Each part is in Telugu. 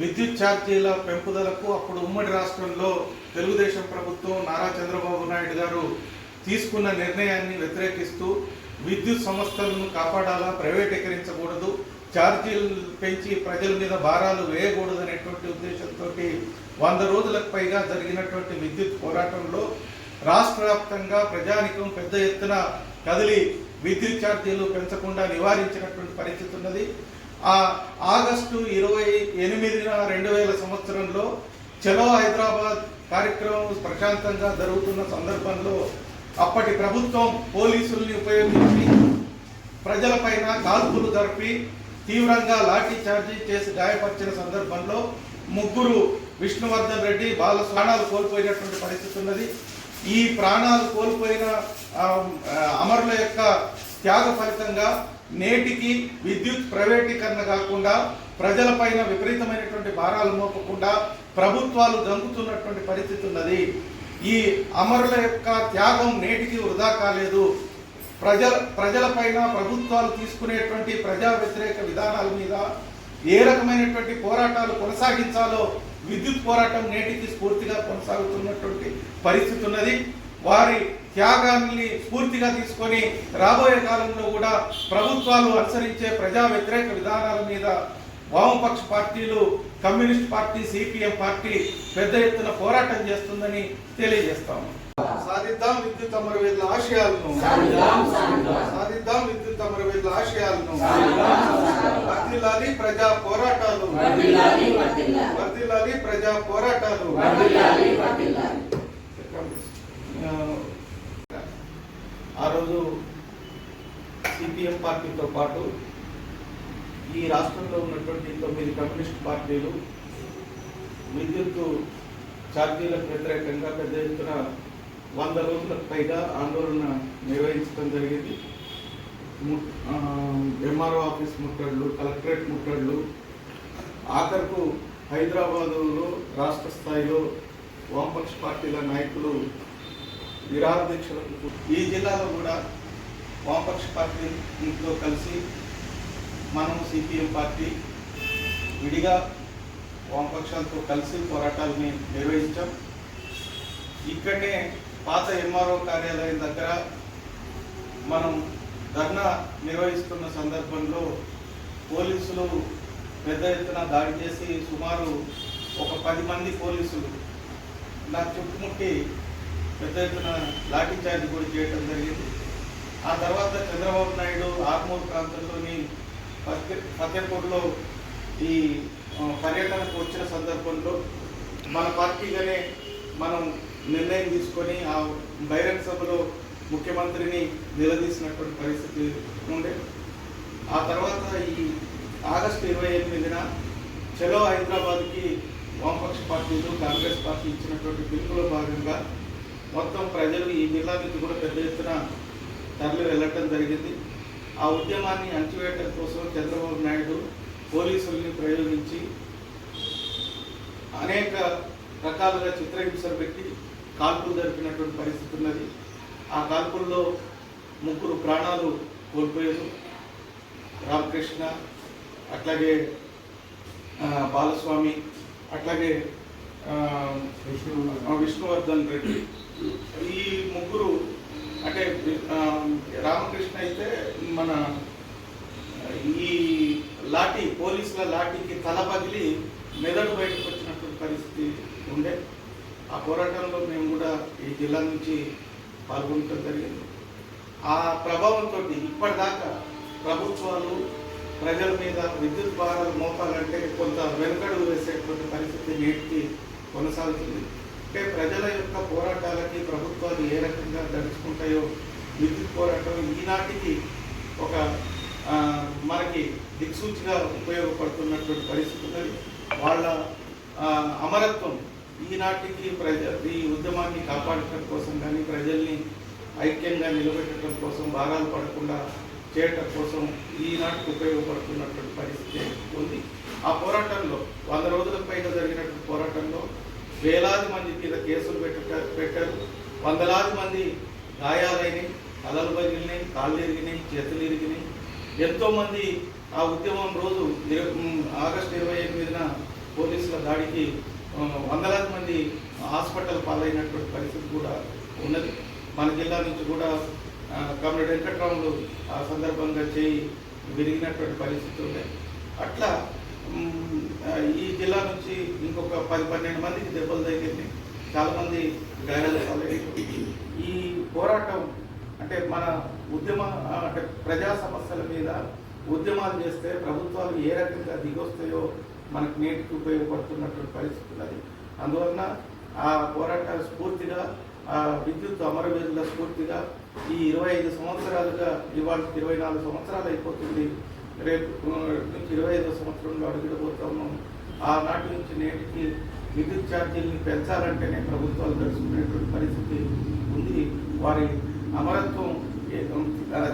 విద్యుత్ ఛార్జీల పెంపుదలకు అప్పుడు ఉమ్మడి రాష్ట్రంలో తెలుగుదేశం ప్రభుత్వం నారా చంద్రబాబు నాయుడు గారు తీసుకున్న నిర్ణయాన్ని వ్యతిరేకిస్తూ విద్యుత్ సంస్థలను కాపాడాలా ప్రైవేటీకరించకూడదు ఛార్జీలు పెంచి ప్రజల మీద భారాలు వేయకూడదు అనేటువంటి ఉద్దేశంతో వంద రోజులకు పైగా జరిగినటువంటి విద్యుత్ పోరాటంలో రాష్ట్ర వ్యాప్తంగా ప్రజానికం పెద్ద ఎత్తున కదిలి విద్యుత్ ఛార్జీలు పెంచకుండా నివారించినటువంటి పరిస్థితి ఉన్నది. ఆ ఆగస్టు ఇరవై ఎనిమిదిన రెండు వేల సంవత్సరంలో చలో హైదరాబాద్ కార్యక్రమం ప్రశాంతంగా జరుగుతున్న సందర్భంలో అప్పటి ప్రభుత్వం పోలీసుల్ని ఉపయోగించి ప్రజలపైన కాల్పులు జరిపి తీవ్రంగా లాఠీ చార్జీ చేసి గాయపరిచిన సందర్భంలో ముగ్గురు విష్ణువర్ధన్ రెడ్డి బాల ప్రాణాలు కోల్పోయినటువంటి పరిస్థితి ఉన్నది. ఈ ప్రాణాలు కోల్పోయిన అమరుల యొక్క త్యాగ ఫలితంగా నేటికి విద్యుత్ ప్రైవేటీకరణ కాకుండా ప్రజలపైన విపరీతమైనటువంటి భారాలు మోపకుండా ప్రభుత్వాలు జంకుతున్నటువంటి పరిస్థితి ఉన్నది. ఈ అమరుల యొక్క త్యాగం నేటికి వృధా కాలేదు. ప్రజల ప్రజలపైన ప్రభుత్వాలు తీసుకునేటువంటి ప్రజా వ్యతిరేక విధానాల మీద ఏ రకమైనటువంటి పోరాటాలు కొనసాగించాలో విద్యుత్ పోరాటం నేటికి స్ఫూర్తిగా కొనసాగుతున్నటువంటి పరిస్థితి ఉన్నది. వారి త్యాగాన్ని స్ఫూర్తిగా తీసుకొని రాబోయే కాలంలో కూడా ప్రభుత్వాలు అనుసరించే ప్రజా వ్యతిరేక విధానాల మీద వామపక్ష పార్టీలు కమ్యూనిస్ట్ పార్టీ సిపిఎం పార్టీ పెద్ద ఎత్తున పోరాటం చేస్తుందని తెలియజేస్తాము సాధిద్దాం విద్యుత్ అమరవీరుల ఆశయాలను. సాధిద్దాం విద్యుత్ అమరవీరుల ఆశయాలను. వర్ధిల్లాలి ప్రజా పోరాటాలు. వర్ధిల్లాలి ప్రజా పోరాటాలు ఆ, ఆ రోజు సిపిఎం పార్టీతో పాటు ఈ రాష్ట్రంలో ఉన్నటువంటి తొమ్మిది కమ్యూనిస్ట్ పార్టీలు విద్యుత్ ఛార్జీలకు వ్యతిరేకంగా పెద్ద ఎత్తున వంద రోజులకు పైగా ఆందోళన నిర్వహించడం జరిగింది. ఎంఆర్ఓ ఆఫీస్ ముట్టడులు కలెక్టరేట్ ముట్టడులు ఆఖరకు హైదరాబాదులో రాష్ట్ర స్థాయిలో వామపక్ష పార్టీల నాయకులు నిరాహార ఈ జిల్లాలో కూడా వామపక్ష పార్టీతో కలిసి మనం సిపిఎం పార్టీ విడిగా వామపక్షాలతో కలిసి పోరాటాలని నిర్వహించాం. ఇక్కడనే పాత ఎంఆర్ఓ కార్యాలయం దగ్గర మనం ధర్నా నిర్వహిస్తున్న సందర్భంలో పోలీసులు పెద్ద ఎత్తున దాడి చేసి సుమారు ఒక పది మంది పోలీసులు నా చుట్టుముట్టి పెద్ద ఎత్తున లాఠీ చార్జ్ కూడా చేయడం జరిగింది. ఆ తర్వాత చంద్రబాబు నాయుడు ఆర్మూర్ ప్రాంతంలోని ఫతే- ఫతేపూర్లో ఈ పర్యటనకు వచ్చిన సందర్భంలో మన పార్టీగానే మనం నిర్ణయం తీసుకొని ఆ బహిరంగ సభలో ముఖ్యమంత్రిని నిలదీసినటువంటి పరిస్థితి ఉండే. ఆ తర్వాత ఈ ఆగస్టు ఇరవై ఎనిమిదిన చలో హైదరాబాద్కి వామపక్ష పార్టీలు కాంగ్రెస్ పార్టీ ఇచ్చినటువంటి పిలుపులో భాగంగా మొత్తం ప్రజలు ఈ జిల్లా నుంచి కూడా పెద్ద ఎత్తున తరలి వెళ్ళటం జరిగింది. ఆ ఉద్యమాన్ని అణచివేయటం కోసం చంద్రబాబు నాయుడు పోలీసుల్ని ప్రయోగించి అనేక రకాలుగా చిత్రహింసలు పెట్టి కాల్పులు జరిపినటువంటి పరిస్థితి ఉన్నది. ఆ కాల్పుల్లో ముగ్గురు ప్రాణాలు కోల్పోయారు. రామకృష్ణ అట్లాగే బాలస్వామి అట్లాగే విష్ణువర్ధన్ రెడ్డి. ఈ ముగ్గురు అంటే రామకృష్ణ అయితే మన ఈ లాఠీ పోలీసుల లాఠీకి తల పగిలి మెదడు బయటకు వచ్చినటువంటి పరిస్థితి ఉండే. ఆ పోరాటంలో మేము కూడా ఈ జిల్లా నుంచి పాల్గొనడం జరిగింది. ఆ ప్రభావంతో ఇప్పటిదాకా ప్రభుత్వాలు ప్రజల మీద విద్యుత్ భారాలు మోపాలంటే కొంత వెనుకడుగు వేసేటువంటి పరిస్థితి నేటికి కొనసాగుతుంది. అంటే ప్రజల యొక్క పోరాటాలు ఏ రకంగా దడుచుకుంటాయో విద్యుత్ పోరాటం ఈనాటికి ఒక మనకి దిక్సూచిగా ఉపయోగపడుతున్నటువంటి పరిస్థితి ఉన్నది. వాళ్ళ అమరత్వం ఈనాటికి ప్రజ ఈ ఉద్యమాన్ని కాపాడటం కోసం కానీ ప్రజల్ని ఐక్యంగా నిలబెట్టడం కోసం భాగాలు పడకుండా చేయటం కోసం ఈనాటికి ఉపయోగపడుతున్నటువంటి పరిస్థితి ఉంది. ఆ పోరాటంలో వంద రోజుల పైన జరిగినటువంటి పోరాటంలో వేలాది మంది మీద కేసులు పెట్ట పెట్టారు. వందలాది మంది గాయాలైనవి తలలు పగిలినాయి కాళ్ళు ఇరిగినాయి చేతులు ఇరిగినాయి ఎంతోమంది ఆ ఉద్యమం రోజు ఆగస్టు ఇరవై ఎనిమిదిన పోలీసుల దాడికి వందలాది మంది హాస్పిటల్ పాలైనటువంటి పరిస్థితి కూడా ఉన్నది. మన జిల్లా నుంచి కూడా ఆ, కమ్రేడ్ వెంకట్రాములు ఆ సందర్భంగా చేయి విరిగినటువంటి పరిస్థితి ఉన్నాయి అట్లా ఈ జిల్లా నుంచి ఇంకొక పది పన్నెండు మందికి దెబ్బలు తగిలినాయి చాలామంది గాయాలు ఈ పోరాటం అంటే మన ఉద్యమ అంటే ప్రజా సమస్యల మీద ఉద్యమాలు చేస్తే ప్రభుత్వాలు ఏ రకంగా దిగొస్తాయో మనకు నేటికి ఉపయోగపడుతున్నటువంటి పరిస్థితి ఉన్నది అందువలన ఆ పోరాట స్ఫూర్తిగా ఆ విద్యుత్ అమరవీరుల స్ఫూర్తిగా ఈ ఇరవై ఐదు సంవత్సరాలుగా ఇవాళ ఇరవై నాలుగు సంవత్సరాలు అయిపోతుంది. రేపు నుంచి ఇరవై ఐదో సంవత్సరంలో అడుగుడబోతున్నాం ఆనాటి నుంచి నేటికి విద్యుత్ ఛార్జీలను పెంచాలంటేనే ప్రభుత్వాలు తెలుసుకునేటువంటి పరిస్థితి ఉంది. వారి అమరత్వం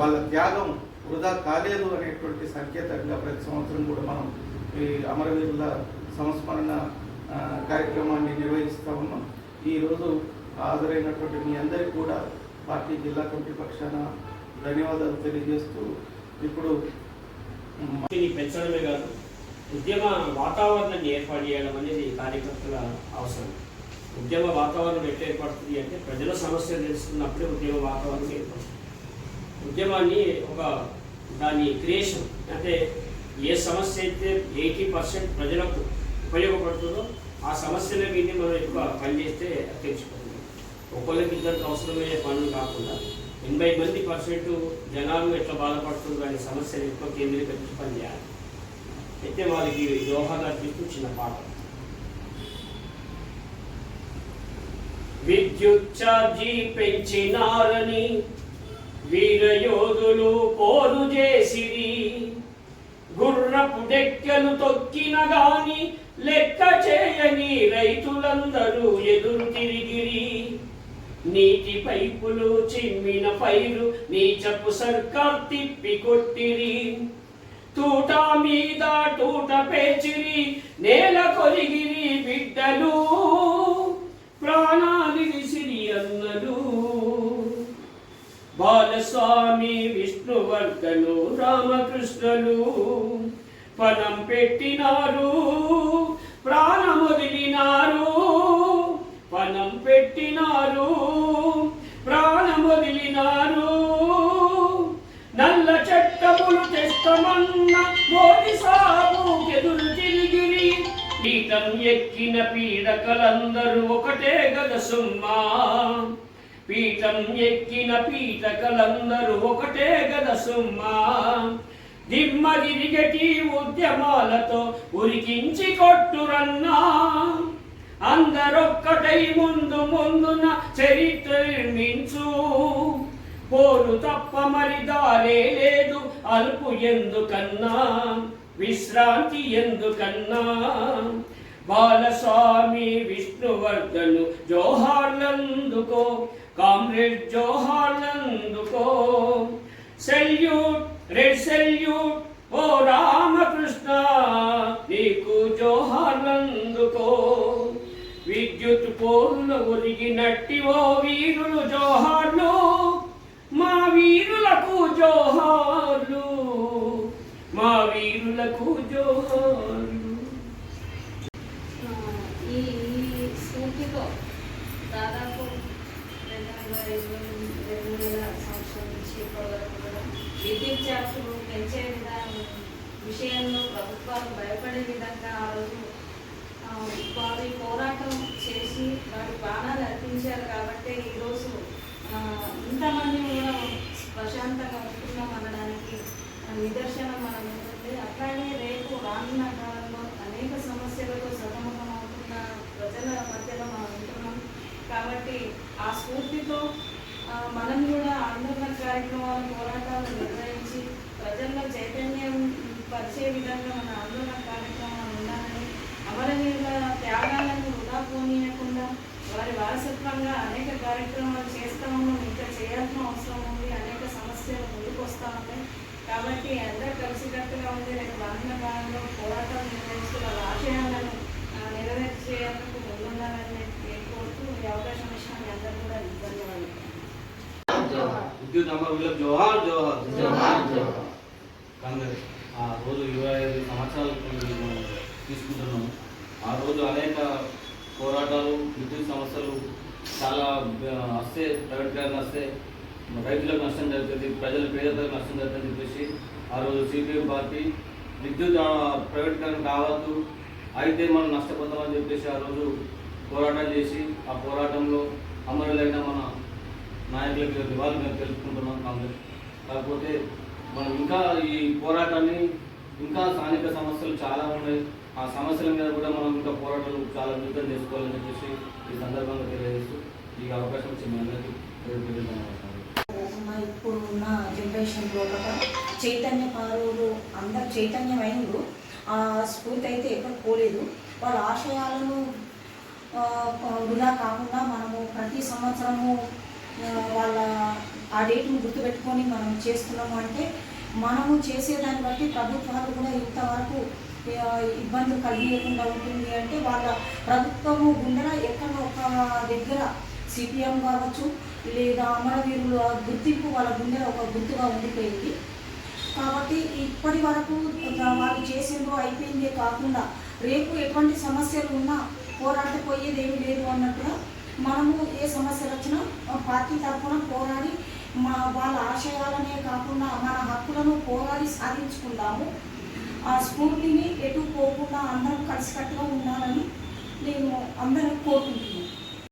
వాళ్ళ త్యాగం వృధా కాలేదు అనేటువంటి సంకేతంగా ప్రతి సంవత్సరం కూడా మనం ఈ అమరవీరుల సంస్మరణ కార్యక్రమాన్ని నిర్వహిస్తూ ఉన్నాం. ఈరోజు హాజరైనటువంటి మీ అందరికీ కూడా పార్టీ జిల్లా కమిటీ పక్షాన ధన్యవాదాలు తెలియజేస్తూ ఇప్పుడు పెంచడమే కాదు ఉద్యమ వాతావరణాన్ని ఏర్పాటు చేయడం అనేది కార్యకర్తల అవసరం. ఉద్యమ వాతావరణం ఎట్లా ఏర్పడుతుంది అంటే ప్రజల సమస్యలు తెలుసుకున్నప్పుడే ఉద్యమ వాతావరణం ఏర్పడుతుంది. ఉద్యమాన్ని ఒక దాని క్రియేషన్ అంటే ఏ సమస్య అయితే ఎయిటీ పర్సెంట్ ప్రజలకు ఉపయోగపడుతుందో ఆ సమస్యల మీద మనం ఎక్కువ పనిచేస్తే తెలిసిపోతుంది ఒకళ్ళకి ఇద్దరికి అవసరమయ్యే పనులు కాకుండా ఎనభై మంది పర్సెంట్ జనాలు ఎట్లా బాధపడుతుందో అనే సమస్యలు ఎక్కువ కేంద్రీకరించి పనిచేయాలి. అయితే వారికి దోహాలు అర్పిస్తూ చిన్న పాట. విద్యుత్ ఛార్జీ పెంచినారని వీరయోధులు పోరు చేసిరి. గుర్రపు డెక్కలు తొక్కిన గాని లెక్క చేయని రైతులందరూ ఎదురు తిరిగిరి. నీటి పైపులు చిమ్మిన పైరు నీచపు సర్కార్ తిప్పి కొట్టిరి. తూట మీద తూట పేచిరి నేల కొరిగిరి బిడ్డలు. ప్రాణాలు విసిరి అన్నలు. బాలస్వామి విష్ణువర్ధను రామకృష్ణులు పనం పెట్టినారు ప్రాణమొదిలినారు పనం పెట్టినారు. కష్టమన్న మోది సాగు తిరిగిరి. పీఠం ఎక్కిన పీడకలందరూ ఒకటే గద సుమ్మా. పీఠం ఎక్కిన పీఠకలందరూ ఒకటే గద సుమ్మా. దిమ్మ ఉద్యమాలతో ఉరికించి కొట్టురన్నా. అందరొక్కటై ముందు ముందున చరిత్ర నిర్మించు. పోరు తప్ప మరి దారే లేదు అలుపు ఎందుకన్నా విశ్రాంతి ఎందుకన్నా బాలస్వామి విష్ణువర్ధను జోహార్లందుకో కామ్రేడ్ జోహార్లందుకో. సెల్యూట్ రెడ్ సెల్యూట్ ఓ రామకృష్ణ నీకు జోహార్లందుకో. విద్యుత్ పోలు ఒరిగినట్టి ఓ వీరులు జోహార్లు. వీరులకు జోహార్లు మా వీరులకు జోహార్లు. ఈ స్ఫూర్తితో దాదాపు రెండు వందల రెండు వేల సంవత్సరం నుంచి ఇప్పటి వరకు కూడా విద్యుత్ ఛార్జీలు పెంచే విధానం విషయంలో ప్రభుత్వాలు భయపడే విధంగా ఆ రోజు వారి వారు పోరాటం చేసి వారి ప్రాణాలు అర్పించారు కాబట్టి ఈరోజు ఆ, ఇంతమంది కూడా ప్రశాంతంగా ఉంటున్నాం అనడానికి ఆ, నిదర్శనం మనం ఏంటంటే అట్లానే రేపు రానున్న కాలంలో అనేక సమస్యలతో సతమతం అవుతున్న ప్రజల మధ్యలో మనం ఉంటున్నాం. కాబట్టి ఆ స్ఫూర్తితో మనం కూడా ఆందోళన కార్యక్రమాలు పోరాటాలు నిర్వహించి ప్రజల్లో చైతన్యం పరిచే విధంగా మన ఆందోళన కార్యక్రమాలు ఉండాలని అమరవీరుల త్యాగాలను వృధా పోనీయకుండా వారి వారసత్వంగా అనేక కార్యక్రమాలు చేస్తాము ఇంకా చేయాల్సిన అవసరం ఉంది అనేక సమస్యలు ముందుకు వస్తూ ఉన్నాయి కాబట్టి అందరూ కలిసికట్టుగా ఉంది నేను రానున్న కాలంలో పోరాటాలు నిర్వహిస్తూ వాళ్ళ ఆశయాలను నెరవేర్చేందుకు ముందుండాలని నేను కోరుతూ ఈ అవకాశం ఇచ్చిన మీ అందరూ కూడా ధన్యవాదాలు. విద్యుత్ అమరులకు జోహార్ జోహార్ జోహార్ కాంగ్రెస్ ఆ రోజు ఇరవై ఐదు సంవత్సరాల క్రితం తీసుకుంటున్నాము. ఆ రోజు అనేక పోరాటాలు విద్యుత్ సమస్యలు చాలా వస్తే ప్రైవేట్ గారిని వస్తే రైతులకు నష్టం జరుగుతుంది ప్రజల పేదలకు నష్టం జరుగుతుందని చెప్పేసి ఆ రోజు సిపిఎం పార్టీ విద్యుత్ ప్రైవేటీకరణ కావద్దు అయితే మనం నష్టపోతామని చెప్పేసి ఆ రోజు పోరాటం చేసి ఆ పోరాటంలో అమరులైన మన నాయకులకి నివాళులు మేము తెలుసుకుంటున్నాం కాంగ్రెస్ కాకపోతే మనం ఇంకా ఈ పోరాటాన్ని ఇంకా స్థానిక సమస్యలు చాలా ఉన్నాయి ఆ సమస్యల మీద కూడా మనం ఇంకా పోరాటాలు చాలా విధంగా చేసుకోవాలని చెప్పేసి ఈ సందర్భంగా తెలియజేస్తూ ఈ అవకాశం ఇచ్చిన మీ అందరికీ పేరు ధన్యవాదాలు. ఇప్పుడు ఉన్న జనరేషన్ లోపల చైతన్య పారులు అందరు చైతన్యమైనరు ఆ స్ఫూర్తి అయితే ఎక్కడ పోలేదు. వాళ్ళ ఆశయాలను వృధా కాకుండా మనము ప్రతి సంవత్సరము వాళ్ళ ఆ డేట్ను గుర్తుపెట్టుకొని మనం చేస్తున్నాము అంటే మనము చేసేదాన్ని బట్టి ప్రభుత్వాలు కూడా ఇంతవరకు ఇబ్బందులు కలిగకుండా ఉంటుంది అంటే వాళ్ళ ప్రభుత్వము గుండెల ఎక్కడ ఒక దగ్గర సిపిఎం కావచ్చు లేదా అమరవీరుల గుర్తింపు వాళ్ళ గుండె ఒక గుర్తుగా ఉండిపోయింది. కాబట్టి ఇప్పటి వరకు వాళ్ళు చేసిందో అయిపోయిందే కాకుండా రేపు ఎటువంటి సమస్యలు ఉన్నా పోరాటపోయేది ఏమీ లేదు అన్నట్టుగా మనము ఏ సమస్యలు వచ్చినా పార్టీ తరఫున పోరాడి మా వాళ్ళ ఆశయాలనే కాకుండా మన హక్కులను పోరాడి సాధించుకుందాము. ఆ స్ఫూర్తిని ఎటు పోకుండా అందరం కలిసికట్టుగా ఉండాలని నేను అందరం కోరుకుంటున్నాను.